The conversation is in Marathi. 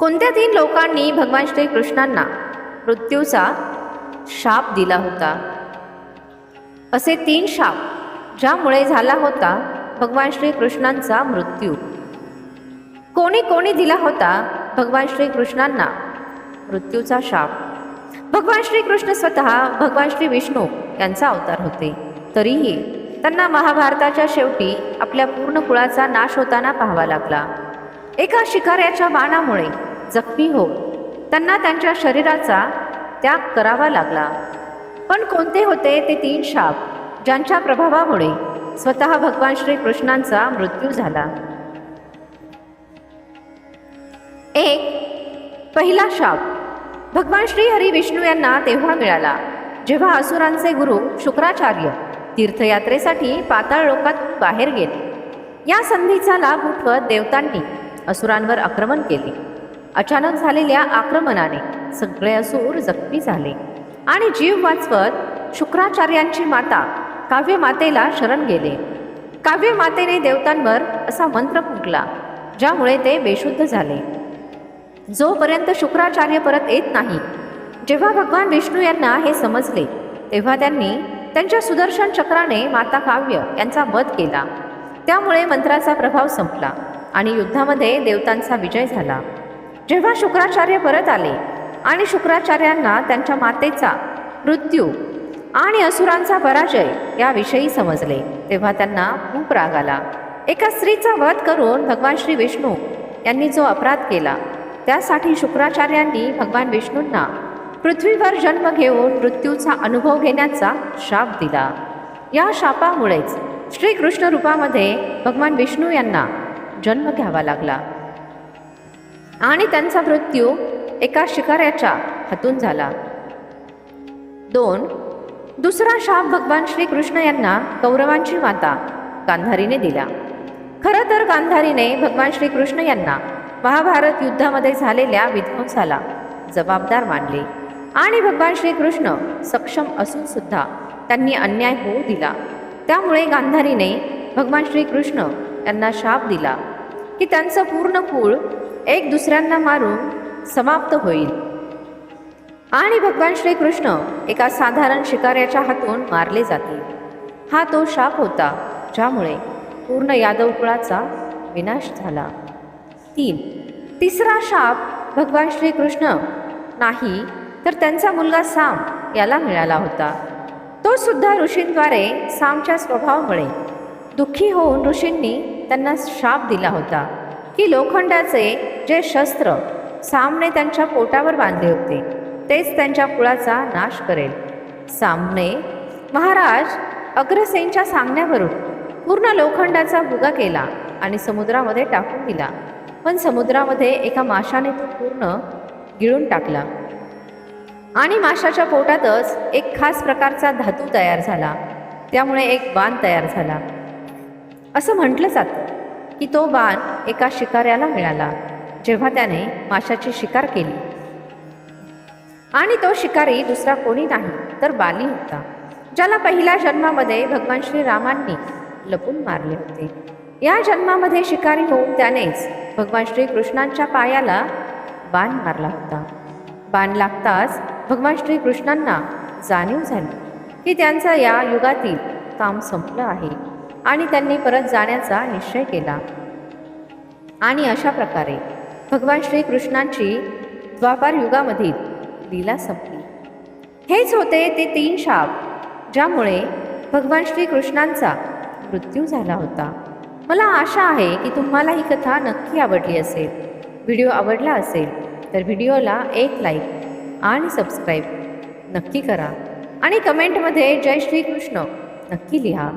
कोणत्या तीन लोकांनी भगवान श्रीकृष्णांना मृत्यूचा शाप दिला होता? असे तीन शाप ज्यामुळे झाला होता भगवान श्रीकृष्णांचा मृत्यू. कोणी कोणी दिला होता भगवान श्रीकृष्णांना मृत्यूचा शाप? भगवान श्रीकृष्ण स्वतः भगवान श्री विष्णू यांचा अवतार होते. तरीही त्यांना महाभारताच्या शेवटी आपल्या पूर्ण कुळाचा नाश होताना पाहावा लागला. एका शिकाऱ्याच्या बाणामुळे जखमी हो त्यांना त्यांच्या शरीराचा त्याग करावा लागला. पण कोणते होते ते तीन शाप ज्यांच्या प्रभावामुळे स्वतः भगवान श्रीकृष्णांचा मृत्यू झाला? एक पहिला शाप. भगवान श्री हरी विष्णू यांना तेव्हा मिळाला जेव्हा असुरांचे गुरु शुक्राचार्य तीर्थयात्रेसाठी पाताळ लोकात बाहेर गेले. या संधीचा लाभ उठवत देवतांनी असुरांवर आक्रमण केले. अचानक झालेल्या आक्रमणाने सगळे सूर जखमी झाले. आणि जीव वाचवत शुक्राचार्यांची माता काव्यमातेला शरण गेले. काव्यमातेने देवतांवर असा मंत्र फुंकला ज्यामुळे ते बेशुद्ध झाले. जोपर्यंत शुक्राचार्य परत येत नाही जेव्हा भगवान विष्णू यांना हे समजले तेव्हा त्यांनी त्यांच्या सुदर्शन चक्राने माता काव्य यांचा वध केला. त्यामुळे मंत्राचा प्रभाव संपला आणि युद्धामध्ये देवतांचा विजय झाला. जेव्हा शुक्राचार्य परत आले आणि शुक्राचार्यांना त्यांच्या मातेचा मृत्यू आणि असुरांचा पराजय याविषयी समजले तेव्हा त्यांना खूप राग आला. एका स्त्रीचा वध करून भगवान श्री विष्णू यांनी जो अपराध केला त्यासाठी शुक्राचार्यांनी भगवान विष्णूंना पृथ्वीवर जन्म घेऊन मृत्यूचा अनुभव घेण्याचा शाप दिला. या शापामुळेच श्रीकृष्ण रूपामध्ये भगवान विष्णू यांना जन्म घ्यावा लागला. आणि त्यांचा मृत्यू एका शिकाऱ्याच्या हातून झाला. दोन दुसरा शाप भगवान श्रीकृष्ण यांना कौरवांची माता गांधारीने दिला. खरं तर गांधारीने भगवान श्रीकृष्ण यांना महाभारत युद्धामध्ये झालेल्या विध्वंसाला जबाबदार मानले आणि भगवान श्रीकृष्ण सक्षम असून सुद्धा त्यांनी अन्याय होऊ दिला. त्यामुळे गांधारीने भगवान श्रीकृष्ण यांना शाप दिला. की त्यांचं पूर्ण कुळ एक दुसऱ्यांना मारून समाप्त होईल. आणि भगवान श्रीकृष्ण एका साधारण शिकाऱ्याच्या हातून मारले जातील हा तो शाप होता ज्यामुळे पूर्ण यादव कुळाचा विनाश झाला. तीन. तिसरा शाप भगवान श्रीकृष्ण नाही तर त्यांचा मुलगा साम याला मिळाला होता. तो सुद्धा ऋषींद्वारे सामच्या स्वभावामुळे दुःखी होऊन ऋषींनी त्यांना शाप दिला होता. की लोखंडाचे जे शस्त्र सामने त्यांच्या पोटावर बांधले होते तेच त्यांच्या कुळाचा नाश करेल. सामने महाराज अग्रसेनच्या सांगण्यावरून पूर्ण लोखंडाचा भुगा केला आणि समुद्रामध्ये टाकून दिला. पण समुद्रामध्ये एका माशाने तो पूर्ण गिळून टाकला. आणि माशाच्या पोटातच एक खास प्रकारचा धातू तयार झाला. त्यामुळे एक बाण तयार झाला. असं म्हटलं जातं की तो बाण एका शिकाऱ्याला मिळाला जेव्हा त्याने माशाची शिकार केली. आणि तो शिकारी दुसरा कोणी नाही तर बाली होता ज्याला पहिल्या जन्मामध्ये भगवान श्रीरामांनी लपून मारले होते. या जन्मामध्ये शिकारी होऊन त्यानेच भगवान श्रीकृष्णांच्या पायाला बाण मारला होता. बाण लागताच भगवान श्रीकृष्णांना जाणीव झाली की त्यांचा या युगातील काम संपलं आहे. आणि त्यांनी परत जाण्याचा निश्चय केला. आणि अशा प्रकारे भगवान श्रीकृष्णांची द्वापार युगामधील लीला संपली. हेच होते ते तीन शाप ज्यामुळे भगवान श्रीकृष्णांचा मृत्यू झाला होता. मला आशा आहे की तुम्हाला ही कथा नक्की आवडली असेल व्हिडिओ आवडला असेल तर व्हिडिओला एक लाईक आणि सबस्क्राईब नक्की करा. आणि कमेंटमध्ये जय श्रीकृष्ण नक्की लिहा.